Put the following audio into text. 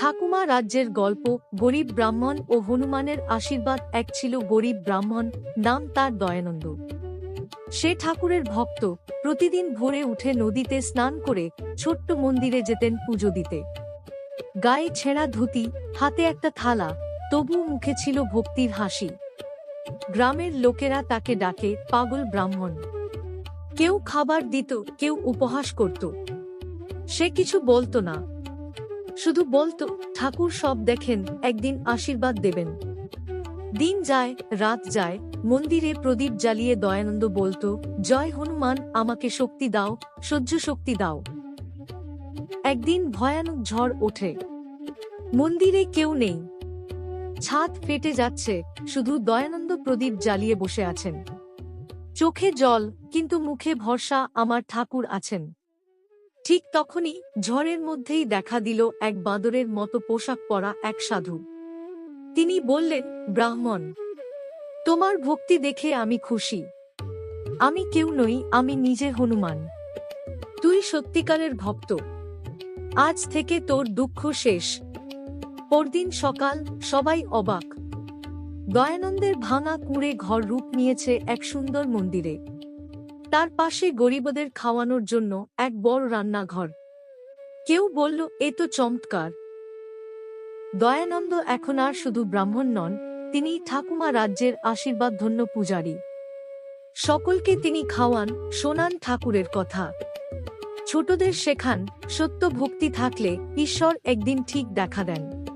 ঠাকুমা রাজ্যের গল্প, গরিব ব্রাহ্মণ ও হনুমানের আশীর্বাদ, এক ছিল গরিব ব্রাহ্মণ, নাম তার দয়ানন্দ। সে ঠাকুরের ভক্ত, প্রতিদিন ভোরে উঠে নদীতে স্নান করে ছোট্ট মন্দিরে যেতেন পুজো দিতে। গায়ে ছেঁড়া ধুতি, হাতে একটা থালা, তবু মুখে ছিল ভক্তির হাসি। গ্রামের লোকেরা তাকে ডাকে, পাগল ব্রাহ্মণ। কেউ খাবার দিত, কেউ উপহাস করত। সে কিছু বলতো না। শুধু বলতো, ঠাকুর সব দেখেন, একদিন আশীর্বাদ দেবেন। দিন যায়, রাত যায়, মন্দিরে প্রদীপ জ্বালিয়ে দয়ানন্দ বলতো, জয় হনুমান, আমাকে শক্তি দাও, সহ্য শক্তি দাও। একদিন ভয়ানক ঝড় ওঠে। মন্দিরে কেউ নেই। ছাদ ফেটে যাচ্ছে, শুধু দয়ানন্দ প্রদীপ জ্বালিয়ে বসে আছেন। চোখে জল, কিন্তু মুখে ভরসা, আমার ঠাকুর আছেন। ঠিক তখনই ঝড়ের মধ্যেই দেখা দিল এক বাঁদরের মতো পোশাক পরা এক সাধু। তিনি বললেন, ব্রাহ্মণ, তোমার ভক্তি দেখে আমি খুশি। আমি কেউ নই, আমি নিজে হনুমান। তুই সত্যিকারের ভক্ত। আজ থেকে তোর দুঃখ শেষ। পরদিন সকাল সবাই অবাক। দয়ানন্দের ভাঙা কুঁড়ে ঘর রূপ নিয়েছে এক সুন্দর মন্দিরে। তার পাশে গরিবদের খাওয়ানোর জন্য এক বড় রান্নাঘর। কেউ বলল, এ তো চমৎকার। দয়ানন্দ এখন আর শুধু ব্রাহ্মণ নন, তিনি ঠাকুমা রাজ্যের আশীর্বাদ ধন্য পূজারী। সকলকে তিনি খাওয়ান, শোনান ঠাকুরের কথা। ছোটদের শেখান, সত্য ভক্তি থাকলে ঈশ্বর একদিন ঠিক দেখা দেন।